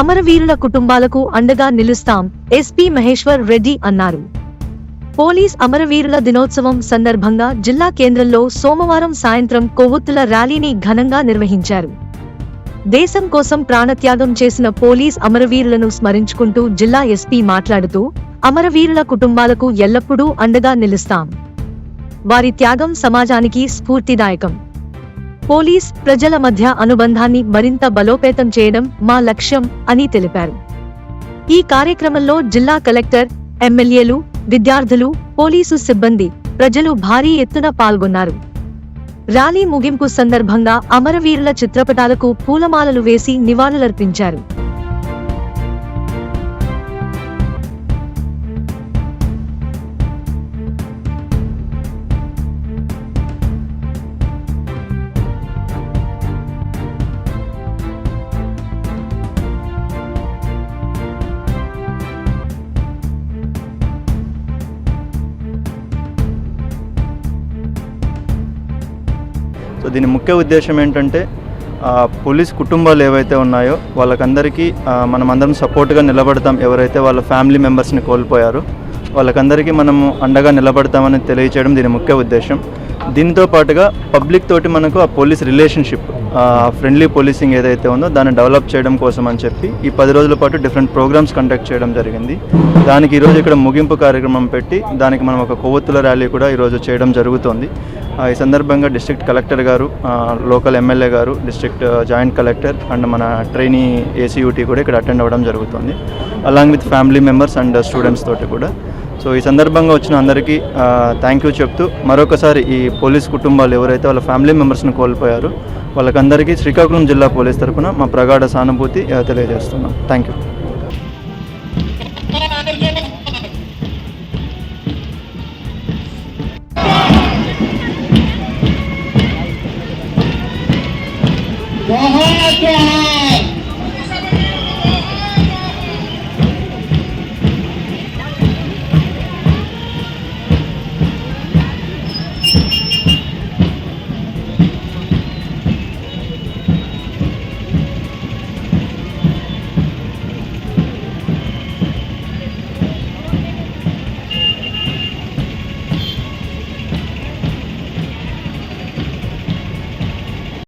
అమరవీరుల కుటుంబాలకు అండగా నిలుస్తాం ఎస్పీ మహేశ్వర్ రెడ్డి అన్నారు. పోలీస్ అమరవీరుల దినోత్సవం సందర్భంగా జిల్లా కేంద్రంలో సోమవారం సాయంత్రం కొవ్వొత్తుల ర్యాలీని ఘనంగా నిర్వహించారు. దేశం కోసం ప్రాణత్యాగం చేసిన పోలీస్ అమరవీరులను స్మరించుకుంటూ జిల్లా ఎస్పీ మాట్లాడుతూ అమరవీరుల కుటుంబాలకు ఎల్లప్పుడూ అండగా నిలుస్తాం. వారి త్యాగం సమాజానికి స్ఫూర్తిదాయకం. పోలీస్ ప్రజల మధ్య అనుబంధాన్ని మరింత బలోపేతం చేయడం మా లక్ష్యం అని తెలిపారు. ఈ కార్యక్రమంలో జిల్లా కలెక్టర్ ఎమ్మెల్యేలు విద్యార్థులు పోలీసు సిబ్బంది ప్రజలు భారీ ఎత్తున పాల్గొన్నారు. ర్యాలీ ముగింపు సందర్భంగా అమరవీరుల చిత్రపటాలకు పూలమాలలు వేసి నివాళులర్పించారు. సో దీని ముఖ్య ఉద్దేశం ఏంటంటే పోలీస్ కుటుంబాలు ఏవైతే ఉన్నాయో వాళ్ళకందరికీ మనం అందరం సపోర్ట్గా నిలబడతాం ఎవరైతే వాళ్ళ ఫ్యామిలీ మెంబర్స్ని కోల్పోయారో వాళ్ళకందరికీ మనము అండగా నిలబడతామని తెలియచేయడం దీని ముఖ్య ఉద్దేశం. దీంతో పాటుగా పబ్లిక్ తోటి మనకు ఆ పోలీస్ రిలేషన్షిప్ ఫ్రెండ్లీ పోలీసింగ్ ఏదైతే ఉందో దాన్ని డెవలప్ చేయడం కోసం అని చెప్పి ఈ పది రోజుల పాటు డిఫరెంట్ ప్రోగ్రామ్స్ కండక్ట్ చేయడం జరిగింది. దానికి ఈరోజు ఇక్కడ ముగింపు కార్యక్రమం పెట్టి దానికి మనం ఒక కొవ్వొత్తుల ర్యాలీ కూడా ఈరోజు చేయడం జరుగుతోంది. ఈ సందర్భంగా డిస్ట్రిక్ట్ కలెక్టర్ గారు లోకల్ ఎమ్మెల్యే గారు డిస్ట్రిక్ట్ జాయింట్ కలెక్టర్ అండ్ మన ట్రైనీ ఏసీయూటీ కూడా ఇక్కడ అటెండ్ అవ్వడం జరుగుతుంది. Along with family members and students తోటి కూడా. సో ఈ సందర్భంగా వచ్చిన అందరికీ థ్యాంక్ యూ చెప్తూ మరొకసారి ఈ పోలీస్ కుటుంబాలు ఎవరైతే వాళ్ళ ఫ్యామిలీ మెంబర్స్ని కోల్పోయారో వాళ్ళకందరికీ శ్రీకాకుళం జిల్లా పోలీస్ తరఫున మా ప్రగాఢ సానుభూతి తెలియజేస్తున్నాం. థ్యాంక్ యూ जय जय